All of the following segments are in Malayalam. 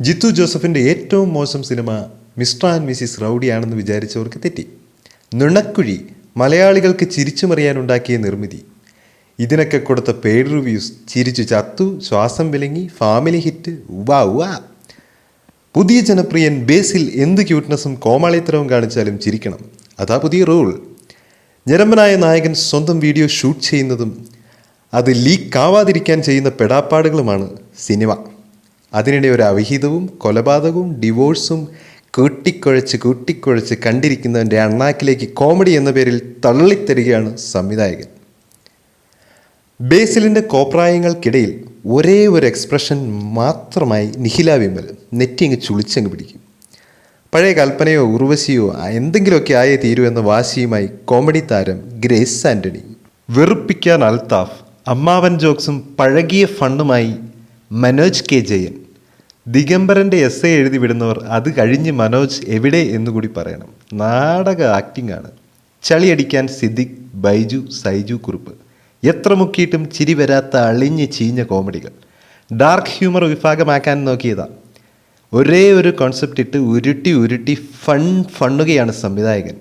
ജിത്തു ജോസഫിന്റെ ഏറ്റവും മോശം സിനിമ മിസ്റ്റർ ആൻഡ് മിസിസ് റൗഡിയാണെന്ന് വിചാരിച്ചവർക്ക് തെറ്റി. നുണക്കുഴി മലയാളികൾക്ക് ചിരിച്ചുമറിയാനുണ്ടാക്കിയ നിർമ്മിതി. ഇതിനൊക്കെ കൊടുത്ത പേഡ് റിവ്യൂസ് ചിരിച്ചു ചത്തു ശ്വാസം വിലങ്ങി ഫാമിലി ഹിറ്റ് ഉവാ ഉവാ പുതിയ ജനപ്രിയൻ ബേസിൽ എന്ത് ക്യൂട്ട്നെസ്സും കോമാളിത്തരവും കാണിച്ചാലും ചിരിക്കണം. അതാ പുതിയ റൂൾ ഞരമ്പനായ നായകൻ സ്വന്തം വീഡിയോ ഷൂട്ട് ചെയ്യുന്നതും അത് ലീക്ക് ആവാതിരിക്കാൻ ചെയ്യുന്ന പെടാപ്പാടുകളുമാണ് സിനിമ. അതിനിടെ ഒരു അവിഹിതവും കൊലപാതകവും ഡിവോഴ്സും കൂട്ടിക്കുഴച്ച് കൂട്ടിക്കുഴച്ച് കണ്ടിരിക്കുന്നവന്റെ അണ്ണാക്കിലേക്ക് കോമഡി എന്ന പേരിൽ തള്ളിത്തരികയാണ് സംവിധായകൻ. ബേസിലിന്റെ കോപ്രായങ്ങൾക്കിടയിൽ ഒരേ ഒരു എക്സ്പ്രഷൻ മാത്രമായി നിഖില വിമൽ നെറ്റിങ്ങ് ചുളിച്ചങ്ങ് പിടിക്കും. പഴയ കൽപ്പനയോ ഉർവശിയോ എന്തെങ്കിലുമൊക്കെ ആയേ തീരൂ എന്ന വാശിയുമായി കോമഡി താരം ഗ്രേസ് ആന്റണി. വെറുപ്പിക്കാൻ അൽത്താഫ് അമ്മാവൻ ജോക്സും പഴകിയ ഫണ്ടുമായി മനോജ് കെ ജയൻ. ദിഗംബരന്റെ എസ് എ എഴുതി വിടുന്നവർ അത് കഴിഞ്ഞ് മനോജ് എവിടെ എന്നുകൂടി പറയണം. നാടക ആക്ടിംഗ് ആണ്. ചളിയടിക്കാൻ സിദ്ദിഖ് ബൈജു സൈജു കുറുപ്പ്. എത്ര മുക്കിയിട്ടും ചിരി വരാത്ത അളിഞ്ഞ് ചീഞ്ഞ കോമഡികൾ. ഡാർക്ക് ഹ്യൂമർ വിഭാഗമാക്കാൻ നോക്കിയതാ. ഒരേ ഒരു കോൺസെപ്റ്റ് ഇട്ട് ഉരുട്ടി ഉരുട്ടി ഫൺ ഫണ്ണുകയാണ് സംവിധായകൻ.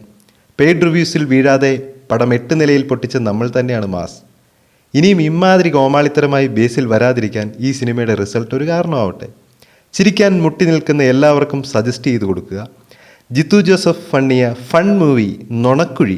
പെയ്ഡ് റിവ്യൂസിൽ വീഴാതെ പടം എട്ട് നിലയിൽ പൊട്ടിച്ച നമ്മൾ തന്നെയാണ് മാസ്. ഇനിയും ഇമ്മാതിരി കോമാളിത്തരമായി ബേസിൽ വരാതിരിക്കാൻ ഈ സിനിമയുടെ റിസൾട്ട് ഒരു കാരണമാവട്ടെ. ചിരിക്കാൻ മുട്ടി നിൽക്കുന്ന എല്ലാവർക്കും സജസ്റ്റ് ചെയ്ത് കൊടുക്കുക. ജിത്തു ജോസഫ് ഫണ്ണിയ ഫൺ മൂവി നുണക്കുഴി.